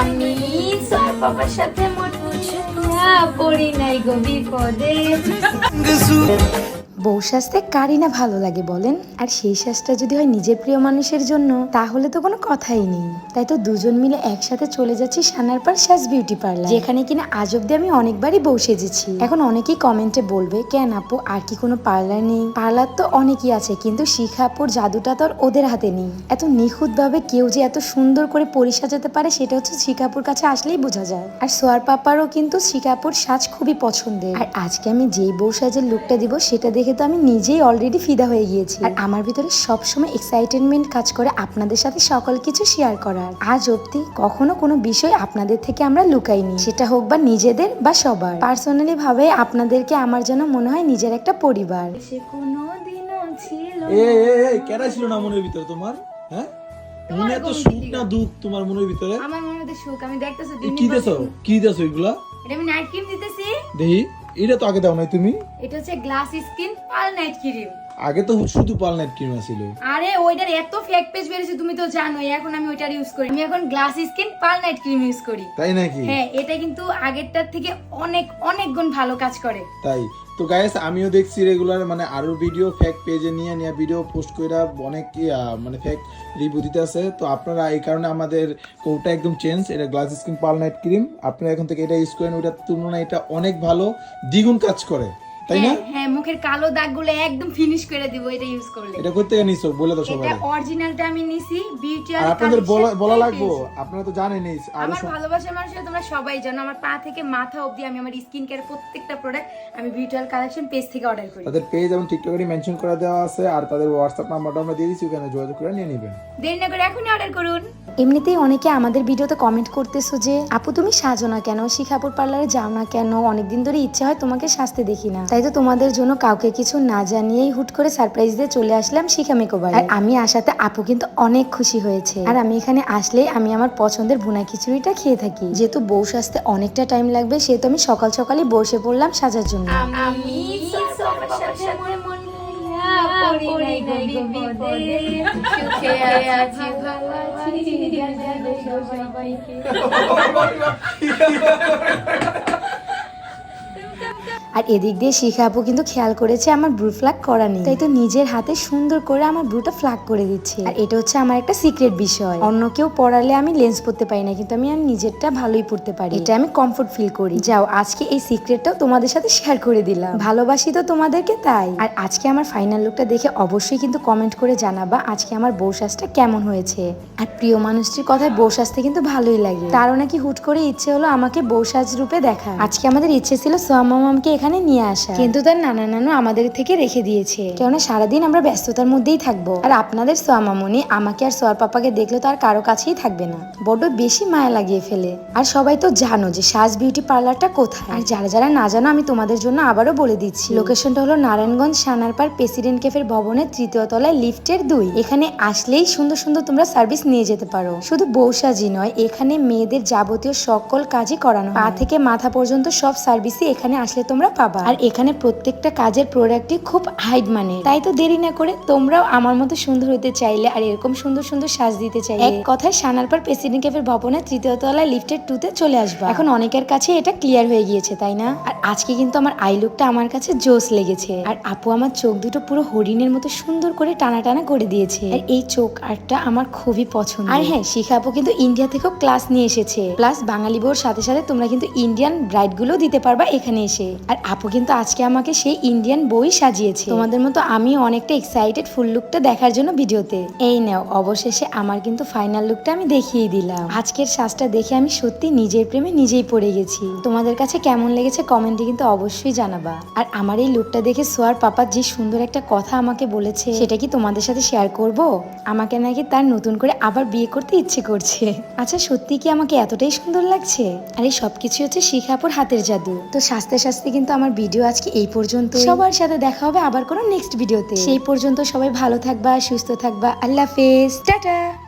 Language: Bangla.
আমি সর বাবার সাথে মনে পড়ি নাই গো বিপদে। বউ সাজতে কারই না ভালো লাগে বলেন? আর সেই সাজটা যদি হয় নিজের প্রিয় মানুষের জন্য, তাহলে তো কোনো কথাই নেই। তাই তো দুজন মিলে একসাথে চলে যাচ্ছি সানার পার সাজ বিউটি পার্লার। যেখানে কিনা আজ অব্দি আমি অনেকবারই বউ সেজেছি। এখন অনেকেই কমেন্টে বলবে, কেন আপু, আর কি কোনো পার্লার নেই? পার্লার তো অনেকই আছে, কিন্তু শিখাপুর জাদুটা তো আর ওদের হাতে নেই। এত নিখুঁত ভাবে কেউ যে এত সুন্দর করে পরিসাজাতে পারে, সেটা হচ্ছে শিখাপুর কাছে আসলেই বোঝা যায়। আর সোয়ার পাপারও কিন্তু শিখাপুর সাজ খুবই পছন্দের। আর আজকে আমি যেই বউ সাজের লুকটা দিব, সেটা দেখে তো আমি নিজেই অলরেডি ফিদা হয়ে গিয়েছি। আর আমার ভিতরে সবসময় এক্সাইটেডমেন্ট কাজ করে আপনাদের সাথে সকল কিছু শেয়ার করার। আজ অব্দি কখনো কোনো বিষয় আপনাদের থেকে আমরা লুকাইনি। সেটা হোক বা নিজেদের বা সবার। পার্সোনালি ভাবে আপনাদেরকে আমার যেন মনে হয় নিজের একটা পরিবার। সে কোনো ছিল না। মনের ভিতরে তোমার? হ্যাঁ? মনে এত সুখ না দুঃখ তোমার মনের ভিতরে? আমার মনে সুখ। আমি দেখতেছি কি দেছো কি দেছো এগুলা? এটা আমি নাইট ক্রিম দিতেছি। দেখি। এটা তো আগে দাও নাই তুমি। এটা হচ্ছে glass skin pal night cream. আগে তো শুধু পাল নাইট ক্রিম ছিল আরে ওইটার এত ফেক পেজ বেরিয়েছে তুমি তো জানোই এখন আমি ওইটার ইউজ করি। আমি এখন glass skin pal cream use করি। তাই নাকি? হ্যাঁ এটা কিন্তু আগেরটার থেকে অনেক অনেক গুণ ভালো কাজ করে। তাই। তো গাইস আমিও দেখছি রেগুলার মানে আরও ভিডিও ফেক পেজে নিয়ে নিয়ে ভিডিও পোস্ট কইরা অনেক মানে ফেক রিভিউ দিতে আছে তো আপনারা এই কারণে আমাদের কোটা একদম চেঞ্জ এটা glass skin pal night cream আপনারা এখন থেকে এটা ইউজ করেন ওটার তুলনায় এটা অনেক ভালো দ্বিগুণ কাজ করে। তাই না? হ্যাঁ হ্যাঁ মুখের কালো দাগগুলো একদম ফিনিশ করে দিব এটা ইউজ করলে। এটা করতে গিয়ে নিছো বলে দাও সবাই এটা অরিজিনালটা আমি নিছি বিউটি আর আপনাদের বলা লাগবো? আপনারা তো জানেনই আরও আমার ভালোবাসার মানুষরা তোমরা সবাই জানো আমার পা থেকে মাথা অবধি আমি আমার স্কিন কেয়ার প্রত্যেকটা প্রোডাক্ট আমি বিউটিয়াল কালেকশন পেজ থেকে অর্ডার করি। তাদের পেজ এবং টিকটকে মেনশন করে দেওয়া আছে আর তাদের হোয়াটসঅ্যাপ নাম্বারটা আমরা দিয়ে দিচ্ছি ওখানে যোগাযোগ করে নিয়ে নেবেন। দেরি না করে এখনই অর্ডার করুন। এমনিতেই অনেকে আমাদের ভিডিওতে কমেন্ট করতেছো যে আপু তুমি সাজো না কেন? শিখাপুর পার্লারে যাও না কেন? অনেকদিন ধরে ইচ্ছে হয় তোমাকে সাজতে দেখি না। তাই তো তোমাদের জন্য কাউকে কিছু না জানিয়েই হুট করে সারপ্রাইজ দিয়ে চলে আসলাম শিখা মেকওভার আর আমি আসাতে আপু কিন্তু অনেক খুশি হয়েছে। আর আমি এখানে আসলে আমি আমার পছন্দের ভুনা খিচুড়িটা খেয়ে থাকি। যেহেতু বউ সাজতে অনেকটা টাইম লাগবে সেহেতু আমি সকাল সকালই বসে পড়লাম সাজার জন্য। আমি মনে মনে সুখে আছি আর এদিক দিয়ে শিখা আপু কিন্তু খেয়াল করেছে আমার ব্রু ফ্লাগ করা নেই। তাই তো নিজের হাতে সুন্দর করে আমার ব্রুটা ফ্লাগ করে দিচ্ছে। আর এটা হচ্ছে আমার একটা সিক্রেট বিষয়। অন্য কেউ পড়ালে আমি লেন্স পড়তে পারি না, কিন্তু আমি আর নিজেরটা ভালোই পড়তে পারি। এটা আমি কমফোর্ট ফিল করি। যাও, আজকে এই সিক্রেটটাও তোমাদের সাথে শেয়ার করে দিলাম। ভালোবাসি তো তোমাদেরকে তাই। আর আজকে আমার ফাইনাল লুকটা দেখে অবশ্যই কিন্তু কমেন্ট করে জানাবা আজকে আমার বউ সাজটা কেমন হয়েছে। আর প্রিয় মানুষটির কথায় বউ সাজতে কিন্তু ভালোই লাগে। তারও নাকি হুট করে ইচ্ছে হলো আমাকে বউ সাজ রূপে দেখা। আজকে আমাদের ইচ্ছে ছিল সোয়ামামামকে এখানে নিয়ে আসা কিন্তু তার নানা নানু আমাদের থেকে রেখে দিয়েছে। কেননা সারাদিন আমরা ব্যস্ততার মধ্যেই থাকব। আর আপনাদের সোয়ামামনি আমাকে আর সোয়ার পাপাকে দেখলে তো আর কারও কাছেই থাকবে না। বড্ড বেশি মায়া লাগিয়ে ফেলে। আর সবাই তো জানো যে সাজ বিউটি পার্লারটা কোথায়। আর যারা যারা না জানো আমি তোমাদের জন্য আবারও বলে দিচ্ছি। লোকেশনটা হলো নারায়ণগঞ্জ সানারপাড় প্রেসিডেন্ট ক্যাফের ভবনের তৃতীয় তলায় লিফটের দুই। এখানে আসলেই সুন্দর সুন্দর তোমরা সার্ভিস নিয়ে যেতে পারো। শুধু বৌসাজি নয় এখানে মেয়েদের যাবতীয় সকল কাজই করানো। পা থেকে মাথা পর্যন্ত সব সার্ভিসই এখানে আসলে তোমরা পাবা। আর এখানে প্রত্যেকটা কাজের প্রোডাক্টই খুব হাইড মানে তাই তো দেরি না করে তোমরাও আমার মতো সুন্দর হতে চাইলে আর এরকম সুন্দর সুন্দর সাজ দিতে চাইলে এক কথায় সানারপাড় প্রেসিডেন্ট ক্যাফের ভবনের তৃতীয় তলায় লিফটের টুতে চলে আসবা। এখন অনেকের কাছে এটা ক্লিয়ার হয়ে গিয়েছে তাই না? আর আজকে কিন্তু আমার আই লুকটা আমার কাছে জোস লেগেছে। আর আপু আমার চোখ দুটো পুরো হরিণের মতো সুন্দর করে টানা টানা করে দিয়েছে। আর এই চোখ আর্টটা আমার খুবই পছন্দ। আর হ্যাঁ শিখা আপু কিন্তু ইন্ডিয়া থেকেও ক্লাস নিয়ে এসেছে। প্লাস বাঙালি বউর সাথে সাথে তোমরা কিন্তু ইন্ডিয়ান ব্রাইডগুলো দিতে পারবা এখানে এসে। আর আপু কিন্তু আজকে আমাকে সেই ইন্ডিয়ান বই সাজিয়েছে। তোমাদের মতো আমি অনেকটা এক্সাইটেড ফুল লুকটা দেখার জন্য ভিডিওতে। এই নাও, অবশেষে আমার কিন্তু ফাইনাল লুকটা আমি দেখিয়ে দিলাম। আজকের সাজটা দেখে আমি সত্যি নিজের প্রেমে নিজেই পড়ে গেছি। তোমাদের কাছে কেমন লেগেছে কমেন্টে কিন্তু অবশ্যই জানাবা। আর আমার এই লুকটা দেখে সোয়ার পাপা যে সুন্দর একটা কথা আমাকে বলেছে, সেটা কি তোমাদের সাথে শেয়ার করব? আমাকে নাকি তার নতুন করে আবার বিয়ে করতে ইচ্ছে করছে। আচ্ছা সত্যি কি আমাকে এতটাই সুন্দর লাগছে? আর এই সবকিছু হচ্ছে শিখাপুর হাতের জাদু। তো সাজতে সাজতে কিন্তু আমার ভিডিও আজকে এই পর্যন্ত সবার সাথে দেখা হবে আবার কোনো নেক্সট ভিডিওতে সেই পর্যন্ত সবাই ভালো থাকবা সুস্থ থাকবা। আল্লাহ হাফেজ। টাটা।